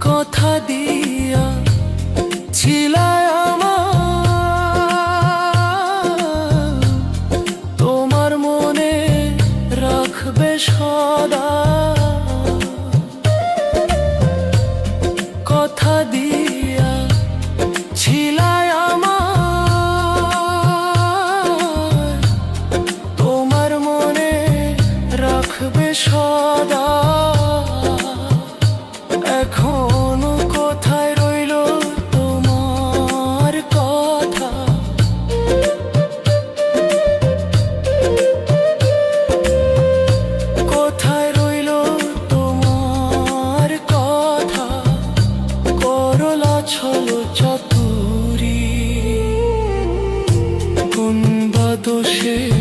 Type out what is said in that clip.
কথা দিয়া ছিলায় আমার। তোমার মনে রাখবে সদা। কথা দিয়া ছিলায় আমার। তোমার মনে রাখবে সদা। এখনও কোথায় রইল তোমার কথা। রইল তোমার কথা। করলা কোন বাদশে